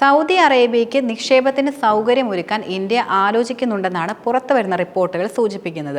Saudi അറേബ്യയ്ക്ക് നിക്ഷേപത്തിന് സൗകര്യമൊരുക്കാൻ India ആലോചിക്കുന്നുണ്ടെന്നാണ് പുറത്തുവരുന്ന റിപ്പോർട്ടുകൾ സൂചിപ്പിക്കുന്നത്.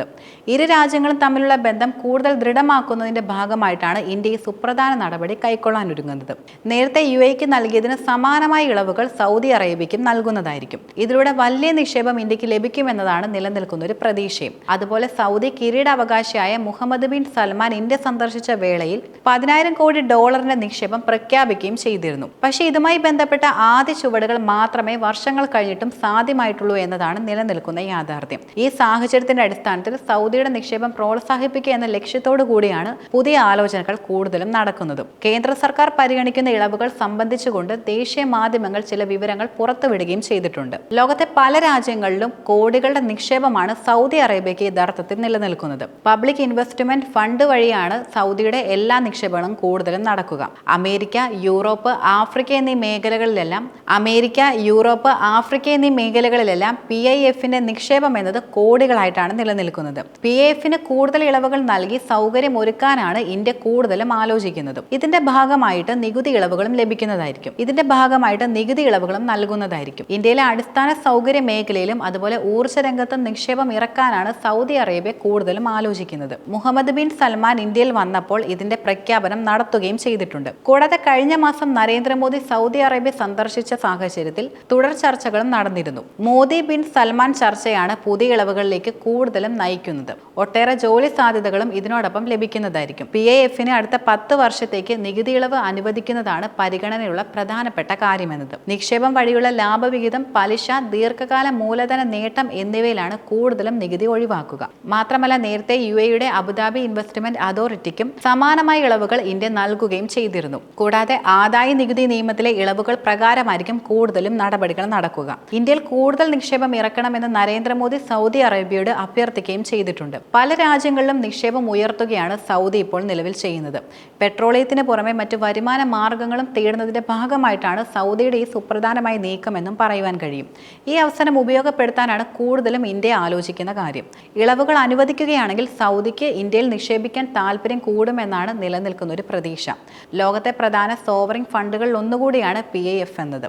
ഇരു രാജ്യങ്ങളും തമ്മിലുള്ള ബന്ധം കൂടുതൽ ദൃഢമാക്കുന്നതിന്റെ ഭാഗമായിട്ടാണ് ഇന്ത്യ ഈ സുപ്രധാന നടപടി കൈക്കൊള്ളാനൊരുങ്ങുന്നത് നേരത്തെ യു എക്ക് നൽകിയതിന് സമാനമായ ഇളവുകൾ സൗദി അറേബ്യയ്ക്കും നൽകുന്നതായിരിക്കും. ഇതിലൂടെ വലിയ നിക്ഷേപം ഇന്ത്യയ്ക്ക് ലഭിക്കുമെന്നതാണ് നിലനിൽക്കുന്ന ഒരു പ്രതീക്ഷയും. അതുപോലെ സൗദി കിരീടാവകാശിയായ മുഹമ്മദ് ബിൻ സൽമാൻ ഇന്ത്യ സന്ദർശിച്ച വേളയിൽ പതിനായിരം കോടി ഡോളറിന്റെ നിക്ഷേപം പ്രഖ്യാപിക്കുകയും ചെയ്തിരുന്നു. പക്ഷേ ഇതുമായി ബന്ധപ്പെട്ട ആദ്യ ചുവടുകൾ മാത്രമേ വർഷങ്ങൾ കഴിഞ്ഞിട്ടും സാധ്യമായിട്ടുള്ളൂ എന്നതാണ് നിലനിൽക്കുന്ന യാഥാർത്ഥ്യം. ഈ സാഹചര്യത്തിന്റെ അടിസ്ഥാനത്തിൽ സൗദിയുടെ നിക്ഷേപം പ്രോത്സാഹിപ്പിക്കുക എന്ന ലക്ഷ്യത്തോടു കൂടിയാണ് പുതിയ ആലോചനകൾ കൂടുതലും നടക്കുന്നത്. കേന്ദ്ര സർക്കാർ പരിഗണിക്കുന്ന ഇളവുകൾ സംബന്ധിച്ചുകൊണ്ട് ദേശീയ മാധ്യമങ്ങൾ ചില വിവരങ്ങൾ പുറത്തുവിടുകയും ചെയ്തിട്ടുണ്ട്. ലോകത്തെ പല രാജ്യങ്ങളിലും കോടികളുടെ നിക്ഷേപമാണ് സൗദി അറേബ്യയ്ക്ക് യഥാർത്ഥത്തിൽ നിലനിൽക്കുന്നത്. പബ്ലിക് ഇൻവെസ്റ്റ്മെന്റ് ഫണ്ട് വഴിയാണ് സൗദിയുടെ എല്ലാ നിക്ഷേപങ്ങളും കൂടുതലും നടക്കുക. അമേരിക്ക യൂറോപ്പ് ആഫ്രിക്ക എന്നീ മേഖലകളിലെല്ലാം അമേരിക്ക യൂറോപ്പ് ആഫ്രിക്ക എന്നീ മേഖലകളിലെല്ലാം പി ഐ എഫിന്റെ നിക്ഷേപം എന്നത് കോടികളായിട്ടാണ് നിലനിൽക്കുന്നത്. പി ഐ എഫിന് കൂടുതൽ ഇളവുകൾ നൽകി സൗകര്യം ഒരുക്കാനാണ് ഇന്ത്യ കൂടുതലും ആലോചിക്കുന്നത്. ഇതിന്റെ ഭാഗമായിട്ട് നികുതി ഇളവുകളും ലഭിക്കുന്നതായിരിക്കും. ഇതിന്റെ ഭാഗമായിട്ട് നികുതി ഇളവുകളും നൽകുന്നതായിരിക്കും. ഇന്ത്യയിലെ അടിസ്ഥാന സൗകര്യ മേഖലയിലും അതുപോലെ ഊർജ രംഗത്ത് നിക്ഷേപം ഇറക്കാനാണ് സൗദി അറേബ്യ കൂടുതലും ആലോചിക്കുന്നത്. മുഹമ്മദ് ബിൻ സൽമാൻ ഇന്ത്യയിൽ വന്നപ്പോൾ ഇതിന്റെ പ്രഖ്യാപനം നടത്തുകയും ചെയ്തിട്ടുണ്ട്. കൂടാതെ കഴിഞ്ഞ മാസം നരേന്ദ്രമോദി സൗദി അറേബ്യ സന്ദർശിച്ച സാഹചര്യത്തിൽ തുടർ ചർച്ചകളും നടന്നിരുന്നു. മോദി ബിൻ സൽമാൻ ചർച്ചയാണ് പുതിയ ഇളവുകളിലേക്ക് കൂടുതലും നയിക്കുന്നത്. ഒട്ടേറെ ജോലി സാധ്യതകളും ഇതിനോടൊപ്പം ലഭിക്കുന്നതായിരിക്കും. പി എ എഫിന് അടുത്ത പത്ത് വർഷത്തേക്ക് നികുതി ഇളവ് അനുവദിക്കുന്നതാണ് പരിഗണനയുള്ള പ്രധാനപ്പെട്ട കാര്യമെന്നത്. നിക്ഷേപം വഴിയുള്ള ലാഭവിഹിതം പലിശ ദീർഘകാല മൂലധന നേട്ടം എന്നിവയിലാണ് കൂടുതലും നികുതി ഒഴിവാക്കുക. മാത്രമല്ല നേരത്തെ യു എയുടെ അബുദാബി ഇൻവെസ്റ്റ്മെന്റ് അതോറിറ്റിക്കും സമാനമായ ഇളവുകൾ ഇന്ത്യ നൽകുകയും ചെയ്തിരുന്നു. കൂടാതെ ആദായ നികുതി നിയമത്തിലെ ഇളവുകൾ പ്രകാരമായിരിക്കും കൂടുതലും നടപടികൾ നടക്കുക. ഇന്ത്യയിൽ കൂടുതൽ നിക്ഷേപം ഇറക്കണമെന്ന് നരേന്ദ്രമോദി സൗദി അറേബ്യയോട് അഭ്യർത്ഥിക്കുകയും ചെയ്തിട്ടുണ്ട്. പല രാജ്യങ്ങളിലും നിക്ഷേപം ഉയർത്തുകയാണ് സൗദി ഇപ്പോൾ നിലവിൽ ചെയ്യുന്നത്. പെട്രോളിയത്തിന് പുറമെ മറ്റു വരുമാന മാർഗങ്ങളും തേടുന്നതിന്റെ ഭാഗമായിട്ടാണ് സൗദിയുടെ ഈ സുപ്രധാനമായ നീക്കമെന്നും പറയുവാൻ കഴിയും. ഈ അവസരം ഉപയോഗപ്പെടുത്താനാണ് കൂടുതലും ഇന്ത്യ ആലോചിക്കുന്ന കാര്യം. ഇളവുകൾ അനുവദിക്കുകയാണെങ്കിൽ സൗദിക്ക് ഇന്ത്യയിൽ നിക്ഷേപിക്കാൻ താല്പര്യം കൂടുമെന്നാണ് നിലനിൽക്കുന്ന ഒരു പ്രതീക്ഷ. ലോകത്തെ പ്രധാന സോവറിംഗ് ഫണ്ടുകളിൽ ഒന്നുകൂടിയാണ് പി എ എഫ് എന്നത്.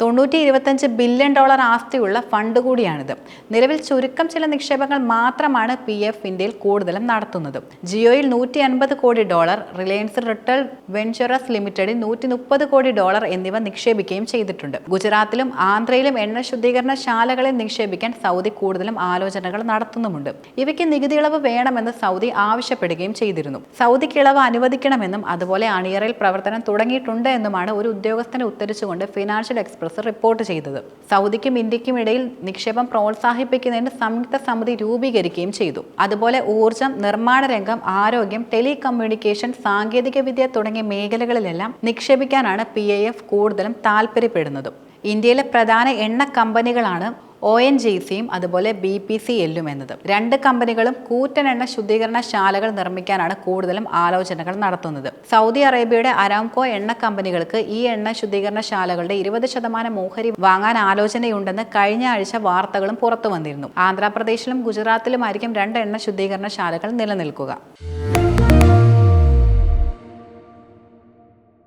തൊണ്ണൂറ്റി ഇരുപത്തഞ്ച് ബില്യൺ ഡോളർ ആസ്തിയുള്ള ഫണ്ട് കൂടിയാണിത്. നിലവിൽ ചുരുക്കം ചില നിക്ഷേപങ്ങൾ മാത്രമാണ് പി എഫ് ഇന്ത്യയിൽ കൂടുതലും നടത്തുന്നത്. ജിയോയിൽ നൂറ്റി അൻപത് കോടി ഡോളർ റിലയൻസ് റിട്ടേൺ വെഞ്ചറസ് ലിമിറ്റഡിൽ നൂറ്റി മുപ്പത് കോടി ഡോളർ എന്നിവ നിക്ഷേപിക്കുകയും ചെയ്തിട്ടുണ്ട്. ഗുജറാത്തിലും ആന്ധ്രയിലും എണ്ണ ശുദ്ധീകരണ ശാലകളിൽ നിക്ഷേപിക്കാൻ സൗദി കൂടുതലും ആലോചനകൾ നടത്തുന്നുമുണ്ട്. ഇവയ്ക്ക് നികുതി ഇളവ് വേണമെന്ന് സൗദി ആവശ്യപ്പെടുകയും ചെയ്തിരുന്നു. സൗദിക്ക് ഇളവ് അനുവദിക്കണമെന്നും അതുപോലെ അണിയറയിൽ പ്രവർത്തനം തുടങ്ങിയിട്ടുണ്ട് എന്നുമാണ് ഒരു ഉദ്യോഗസ്ഥനെ ഉത്തരിച്ചുകൊണ്ട് ഫിനാൻഷ്യൽ എക്സ്പ്രസ് റിപ്പോർട്ട് ചെയ്തത്. സൗദിക്കും ഇന്ത്യക്കും ഇടയിൽ നിക്ഷേപം പ്രോത്സാഹിപ്പിക്കുന്നതിന് സംയുക്ത സമിതി രൂപീകരിക്കുകയും ചെയ്തു. അതുപോലെ ഊർജം നിർമ്മാണ രംഗം ആരോഗ്യം ടെലികമ്മ്യൂണിക്കേഷൻ സാങ്കേതികവിദ്യ തുടങ്ങിയ മേഖലകളിലെല്ലാം നിക്ഷേപിക്കാനാണ് പി കൂടുതലും താല്പര്യപ്പെടുന്നതും. ഇന്ത്യയിലെ പ്രധാന എണ്ണ കമ്പനികളാണ് ഒ എൻ ജി സിയും അതുപോലെ ബി പി സി എല്ലും എന്നത്. രണ്ട് കമ്പനികളും കൂറ്റൻ എണ്ണ ശുദ്ധീകരണ ശാലകൾ നിർമ്മിക്കാനാണ് കൂടുതലും ആലോചനകൾ നടത്തുന്നത്. സൗദി അറേബ്യയുടെ അരാംകോ എണ്ണ കമ്പനികൾക്ക് ഈ എണ്ണ ശുദ്ധീകരണശാലകളുടെ ഇരുപത് ശതമാനം ഓഹരി വാങ്ങാൻ ആലോചനയുണ്ടെന്ന് കഴിഞ്ഞ ആഴ്ച വാർത്തകളും പുറത്തു വന്നിരുന്നു ആന്ധ്രാപ്രദേശിലും ഗുജറാത്തിലുമായിരിക്കും രണ്ട് എണ്ണ ശുദ്ധീകരണ ശാലകൾ നിലനിൽക്കുക.